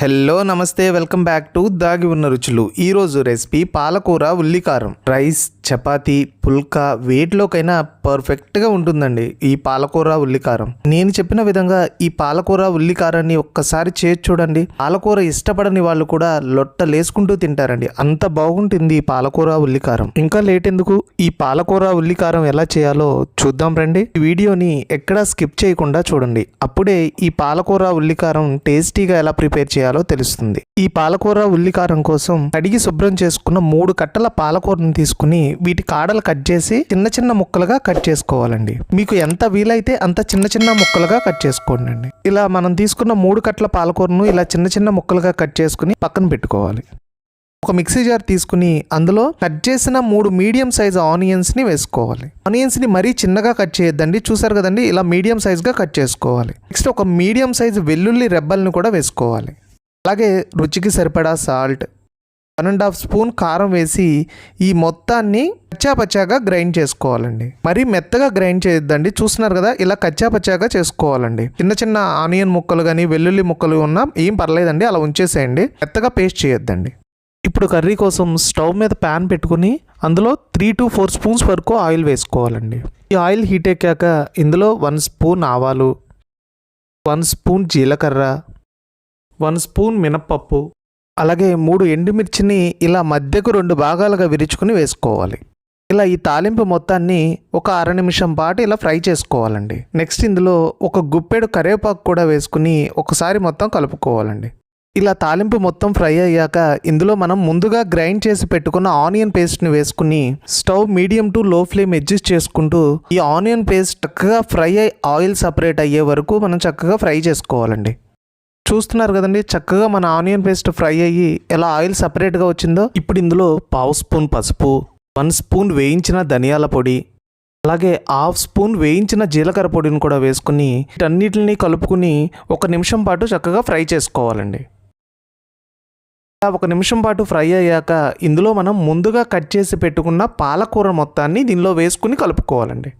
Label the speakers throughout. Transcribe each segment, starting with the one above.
Speaker 1: Hello నమస్తే welcome back to దాగి ఉన్న రుచులు. ఈరోజు రెసిపీ పాలకూర ఉల్లికారం. రైస్ చపాతి పుల్కా వేటిలోకైనా పర్ఫెక్ట్గా ఉంటుందండి ఈ పాలకూర ఉల్లికారం. నేను చెప్పిన విధంగా ఈ పాలకూర ఉల్లికారాన్ని ఒక్కసారి చేసి చూడండి. పాలకూర ఇష్టపడని వాళ్ళు కూడా లొట్టలేసుకుంటూ తింటారండి. అంత బాగుంటుంది ఈ పాలకూర ఉల్లికారం. ఇంకా లేట్ ఎందుకు? ఈ పాలకూర ఉల్లికారం ఎలా చేయాలో చూద్దాం రండి. ఈ వీడియోని ఎక్కడా స్కిప్ చేయకుండా చూడండి. అప్పుడే ఈ పాలకూర ఉల్లికారం టేస్టీగా ఎలా ప్రిపేర్ చేయాలి తెలుస్తుంది. ఈ పాలకూర ఉల్లికారం కోసం కడిగి శుభ్రం చేసుకున్న మూడు కట్టల పాలకూరను తీసుకుని వీటి కాడలు కట్ చేసి చిన్న చిన్న ముక్కలుగా కట్ చేసుకోవాలండి. మీకు ఎంత వీలైతే అంత చిన్న చిన్న ముక్కలుగా కట్ చేసుకోండి అండి ఇలా మనం తీసుకున్న మూడు కట్టల పాలకూరను ఇలా చిన్న చిన్న ముక్కలుగా కట్ చేసుకుని పక్కన పెట్టుకోవాలి. ఒక మిక్సీ జార్ తీసుకుని అందులో కట్ చేసిన మూడు మీడియం సైజ్ ఆనియన్స్ని వేసుకోవాలి. ఆనియన్స్ని మరీ చిన్నగా కట్ చేయొద్దండి. చూసారు కదండి? ఇలా మీడియం సైజ్గా కట్ చేసుకోవాలి. నెక్స్ట్ ఒక మీడియం సైజ్ వెల్లుల్లి రెబ్బల్ని కూడా వేసుకోవాలి. అలాగే రుచికి సరిపడా salt one and half spoon కారం వేసి ఈ మొత్తాన్ని కచ్చాపచ్చాగా గ్రైండ్ చేసుకోవాలండి. మరీ మెత్తగా గ్రైండ్ చేయొద్దండి. చూస్తున్నారు కదా ఇలా కచ్చాపచ్చాగా చేసుకోవాలండి. చిన్న చిన్న ఆనియన్ ముక్కలు కానీ వెల్లుల్లి ముక్కలు ఉన్నా ఏం పర్లేదండి. అలా ఉంచేసేయండి. మెత్తగా పేస్ట్ చేయొద్దండి. ఇప్పుడు కర్రీ కోసం స్టవ్ మీద ప్యాన్ పెట్టుకుని అందులో త్రీ టు ఫోర్ స్పూన్స్ వరకు ఆయిల్ వేసుకోవాలండి. ఈ ఆయిల్ హీట్ ఎక్కాక ఇందులో వన్ స్పూన్ ఆవాలు వన్ స్పూన్ జీలకర్ర వన్ స్పూన్ మినప్పప్పు అలాగే మూడు ఎండుమిర్చిని ఇలా మధ్యకు రెండు భాగాలుగా విరుచుకుని వేసుకోవాలి. ఇలా ఈ తాలింపు మొత్తాన్ని ఒక అర నిమిషం పాటు ఇలా ఫ్రై చేసుకోవాలండి. నెక్స్ట్ ఇందులో ఒక గుప్పెడు కరివేపాకు కూడా వేసుకుని ఒకసారి మొత్తం కలుపుకోవాలండి. ఇలా తాలింపు మొత్తం ఫ్రై అయ్యాక ఇందులో మనం ముందుగా గ్రైండ్ చేసి పెట్టుకున్న ఆనియన్ పేస్ట్ని వేసుకుని stove medium to low flame adjust చేసుకుంటూ ఈ ఆనియన్ పేస్ట్ చక్కగా ఫ్రై అయ్యి ఆయిల్ సపరేట్ అయ్యే వరకు మనం చక్కగా ఫ్రై చేసుకోవాలండి. చూస్తున్నారు కదండి చక్కగా మన ఆనియన్ పేస్ట్ ఫ్రై అయ్యి ఎలా ఆయిల్ సపరేట్గా వచ్చిందో. ఇప్పుడు ఇందులో పావు స్పూన్ పసుపు వన్ స్పూన్ వేయించిన ధనియాల పొడి అలాగే హాఫ్ స్పూన్ వేయించిన జీలకర్ర పొడిని కూడా వేసుకుని వీటన్నిటిని కలుపుకుని ఒక నిమిషం పాటు చక్కగా ఫ్రై చేసుకోవాలండి. ఒక నిమిషం పాటు ఫ్రై అయ్యాక ఇందులో మనం ముందుగా కట్ చేసి పెట్టుకున్న పాలకూర మొత్తాన్ని దీనిలో వేసుకుని కలుపుకోవాలండి.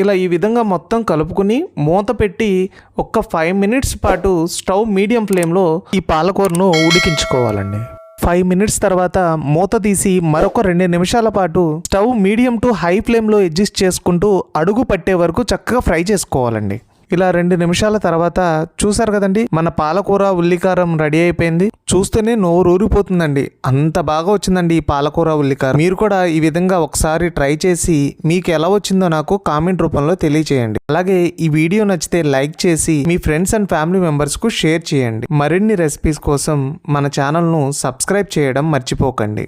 Speaker 1: ఇలా ఈ విధంగా మొత్తం కలుపుకుని మూత పెట్టి ఒక్క ఫైవ్ మినిట్స్ పాటు స్టవ్ మీడియం ఫ్లేమ్లో ఈ పాలకూరను ఉడికించుకోవాలండి. ఫైవ్ మినిట్స్ తర్వాత మూత తీసి మరొక రెండు నిమిషాల పాటు స్టవ్ మీడియం టు హై ఫ్లేమ్లో అడ్జస్ట్ చేసుకుంటూ అడుగు పట్టే వరకు చక్కగా ఫ్రై చేసుకోవాలండి. ఇలా రెండు నిమిషాల తర్వాత చూసారు కదండి మన పాలకూర ఉల్లికారం రెడీ అయిపోయింది. చూస్తేనే నోరు ఊరిపోతుందండి. అంత బాగా వచ్చిందండి ఈ పాలకూర ఉల్లికారం. మీరు కూడా ఈ విధంగా ఒకసారి ట్రై చేసి మీకు ఎలా వచ్చిందో నాకు కామెంట్ రూపంలో తెలియచేయండి. అలాగే ఈ వీడియో నచ్చితే లైక్ చేసి మీ ఫ్రెండ్స్ అండ్ ఫ్యామిలీ మెంబర్స్కు షేర్ చేయండి. మరిన్ని రెసిపీస్ కోసం మన ఛానల్ను సబ్స్క్రైబ్ చేయడం మర్చిపోకండి.